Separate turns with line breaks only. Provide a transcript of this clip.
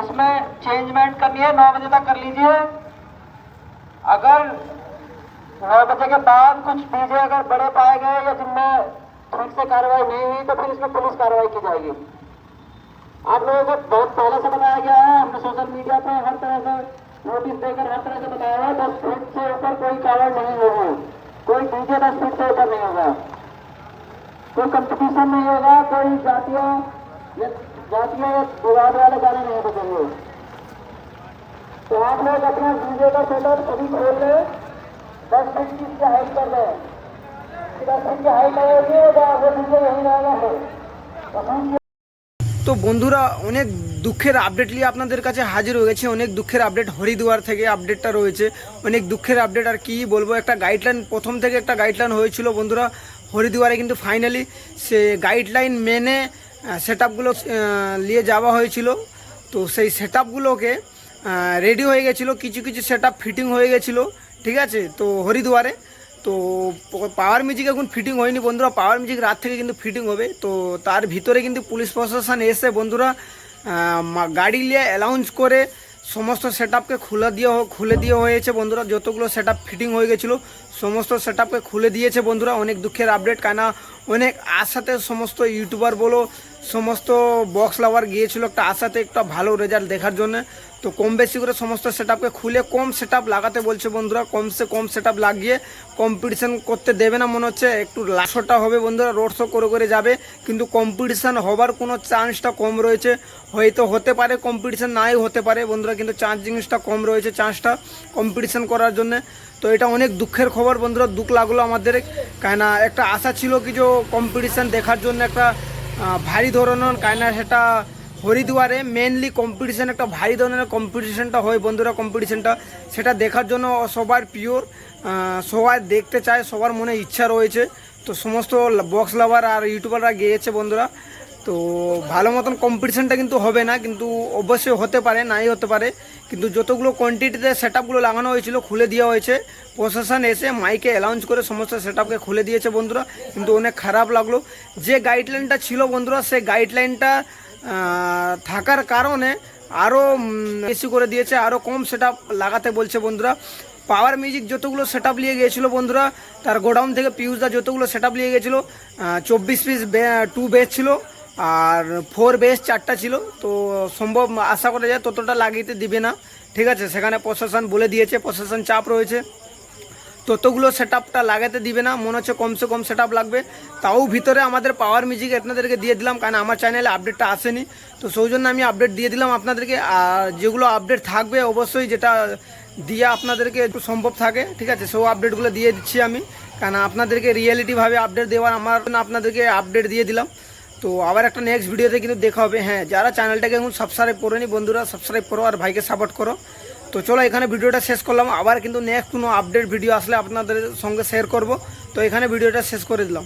इसमें चेंजमेंट करनी है, नौ बजे तक कर लीजिए। अगर नौ बजे के बाद कुछ डीजे अगर बड़े पाए गए या जिनमें ठीक से कार्रवाई नहीं हुई तो फिर इसमें पुलिस कार्रवाई की जाएगी। आप लोगों को बहुत पहले से बताया गया है, हमने सोशल मीडिया पे हर तरह से नोटिस देकर हर तरह से बताया है दस फीट से ऊपर कोई कार्रवाई नहीं होगी कोई डीजे दस फीट से ऊपर नहीं होगा। कोई कंपटीशन नहीं होगा, कोई जातियों जातियों या विवाद वाले गाने नहीं बजेंगे तो आप लोग अपना डीजे का सेटअप सभी खोल लें दस फीट की इसकी हाइट कर लें दस फीट की हाइट लगेगी वो डीजे यहीं रहेगा फिर
তো বন্ধুরা অনেক দুঃখের আপডেট নিয়ে আপনাদের কাছে হাজির হয়ে গেছে অনেক দুঃখের আপডেট হরিদুয়ার থেকে আপডেটটা রয়েছে অনেক দুঃখের আপডেট আর কি বলবো একটা গাইডলাইন প্রথম থেকে একটা গাইডলাইন হয়েছিল বন্ধুরা হরিদুয়ারে কিন্তু ফাইনালি সে গাইডলাইন মেনে সেট আপগুলো নিয়ে যাওয়া হয়েছিল। তো সেই সেট আপগুলোকে রেডি হয়ে গেছিল। কিছু কিছু সেট ফিটিং হয়ে গেছিল। ঠিক আছে? তো হরিদুয়ারে। তো পাওয়ার মিউজিক এখন ফিটিং হয়নি বন্ধুরা। পাওয়ার মিউজিক রাত থেকে কিন্তু ফিটিং হবে। তো তার ভিতরে কিন্তু পুলিশ প্রশাসন এসে বন্ধুরা গাড়ি নিয়ে অ্যালাউন্স করে সমস্ত সেট আপকে খুলে দিয়ে খুলে দিয়ে হয়েছে বন্ধুরা। যতগুলো সেট ফিটিং হয়ে গেছিল, সমস্ত সেট আপকে খুলে দিয়েছে বন্ধুরা। অনেক দুঃখের আপডেট কেন অনেক আশাতে সমস্ত ইউটিউবার বলো সমস্ত বক্স লাভার গিয়েছিল একটা আশাতে একটা ভালো রেজাল্ট দেখার জন্য। তো কম বেশি করে সমস্ত সেট খুলে কম সেট লাগাতে বলছে বন্ধুরা, কমসে কম সেট লাগিয়ে কম্পিটিশান করতে দেবে না মনে হচ্ছে, একটু লাশোটা হবে বন্ধুরা রোড শো করে করে যাবে। কিন্তু কম্পিটিশান হবার কোনো চান্সটা কম রয়েছে। হয়তো হতে পারে কম্পিটিশান নাই হতে পারে বন্ধুরা, কিন্তু চান্স জিনিসটা কম রয়েছে চান্সটা কম্পিটিশান করার জন্য। তো এটা অনেক দুঃখের খবর বন্ধুরা, দুঃখ লাগল আমাদের। কেন একটা আশা ছিল কি যে কম্পিটিশান দেখার জন্য একটা ভারী ধরনের কায়না সেটা হরিদুয়ারে মেনলি কম্পিটিশান একটা ভারী ধরনের কম্পিটিশানটা হয় বন্ধুরা কম্পিটিশানটা সেটা দেখার জন্য সবার পিওর সবাই দেখতে চায়, সবার মনে ইচ্ছা রয়েছে। তো সমস্ত বক্স লাভার আর ইউটিউবাররা গিয়েছে বন্ধুরা। তো ভালো মতন কম্পিটিশানটা কিন্তু হবে না, কিন্তু অবশ্যই হতে পারে, নাই হতে পারে। কিন্তু যতগুলো কোয়ান্টিটিতে সেট আপগুলো লাগানো হয়েছিল, খুলে দেওয়া হয়েছে, প্রশাসন এসে মাইকে অ্যালাউন্স করে সমস্ত সেট আপকে খুলে দিয়েছে বন্ধুরা। কিন্তু অনেক খারাপ লাগল। যে গাইডলাইনটা ছিল বন্ধুরা, সেই গাইডলাইনটা থাকার কারণে আরও বেশি করে দিয়েছে আরও কম সেট লাগাতে বলছে বন্ধুরা। পাওয়ার মিউজিক যতগুলো সেট আপ নিয়ে গিয়েছিল বন্ধুরা, তার গোডাউন থেকে পিউষদা যতগুলো সেট আপ নিয়ে গেছিল চব্বিশ পিস টু বেস ছিল। আর ফোর বেস চারটা ছিল, তো সম্ভব আশা করা যায় ততটা লাগিয়ে দিবে না। ঠিক আছে, সেখানে প্রশাসন বলে দিয়েছে প্রশাসন চাপ রয়েছে। ততগুলো সেট আপটা লাগাতে দিবে না, মনে হচ্ছে কমসে কম সেট লাগবে। তাও ভিতরে আমাদের পাওয়ার মিউজিক আপনাদেরকে দিয়ে দিলাম, কারণ আমার চ্যানেলে আপডেটটা আসেনি। তো সেই জন্য আমি আপডেট দিয়ে দিলাম আপনাদেরকে, আর যেগুলো আপডেট থাকবে অবশ্যই যেটা দিয়ে আপনাদেরকে একটু সম্ভব থাকে, ঠিক আছে সব আপডেটগুলো দিয়ে দিচ্ছি আমি। কারণ আপনাদেরকে রিয়েলিটিভাবে আপডেট দেওয়ার আমার আপনাদেরকে আপডেট দিয়ে দিলাম। তো আবার একটা নেক্সট ভিডিওতে কিন্তু দেখা হবে। হ্যাঁ যারা চ্যানেলটাকে এখন সাবস্ক্রাইব করেনি বন্ধুরা সাবস্ক্রাইব করো আর ভাইকে সাপোর্ট করো। তো চলো এখানে ভিডিওটা শেষ করলাম। আবার কিন্তু নেক্সট কোনো আপডেট ভিডিও আসলে আপনাদের সঙ্গে শেয়ার করব। তো এখানে ভিডিওটা শেষ করে দিলাম।